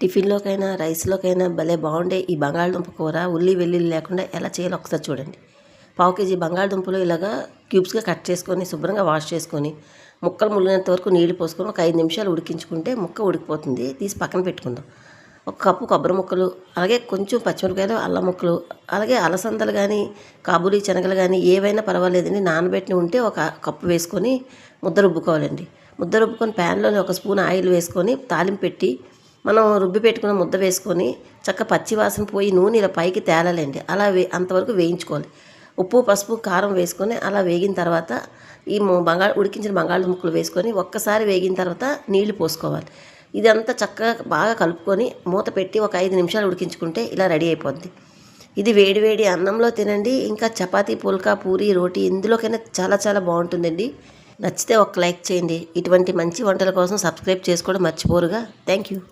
టిఫిన్లోకైనా రైస్లోకైనా భలే బాగుండే ఈ బంగాళదుంప కూర. ఉల్లి వెల్లుల్లి లేకుండా ఎలా చేయాలో ఒకసారి చూడండి. పావు కేజీ బంగాళదుంపలు ఇలాగా క్యూబ్స్గా కట్ చేసుకొని శుభ్రంగా వాష్ చేసుకొని ముక్కలు ములిగినంత వరకు నీళ్ళు పోసుకొని ఒక ఐదు నిమిషాలు ఉడికించుకుంటే ముక్క ఉడికిపోతుంది. తీసి పక్కన పెట్టుకుందాం. ఒక కప్పు కొబ్బరి ముక్కలు అలాగే కొంచెం పచ్చిమిరపకాయలు అల్లం ముక్కలు అలాగే అలసందలు కానీ కాబూలీ శనగలు కానీ ఏవైనా పర్వాలేదండి. నానబెట్టిన ఉంటే ఒక కప్పు వేసుకొని ముద్ద రుబ్బుకోవాలండి ముద్ద రుబ్బుకొని ప్యాన్లో ఒక స్పూన్ ఆయిల్ వేసుకొని తాలింపు పెట్టి మనం రుబ్బి పెట్టుకున్న ముద్ద వేసుకొని చక్క పచ్చి వాసన పోయి నూనె ఇలా పైకి తేలాలండి. అలా వే అంతవరకు వేయించుకోవాలి. ఉప్పు పసుపు కారం వేసుకొని అలా వేగిన తర్వాత ఈ బంగాళ ఉడికించిన బంగాళదుంపలు వేసుకొని ఒక్కసారి వేగిన తర్వాత నీళ్ళు పోసుకోవాలి. ఇదంతా చక్కగా బాగా కలుపుకొని మూత పెట్టి ఒక ఐదు నిమిషాలు ఉడికించుకుంటే ఇలా రెడీ అయిపోద్ది. ఇది వేడివేడి అన్నంలో తినండి. ఇంకా చపాతీ పుల్కా పూరి రోటీ ఇందులోకైనా చాలా చాలా బాగుంటుందండి. నచ్చితే ఒక లైక్ చేయండి. ఇటువంటి మంచి వంటల కోసం సబ్స్క్రైబ్ చేసుకోవడం మర్చిపోరుగా. Thank you.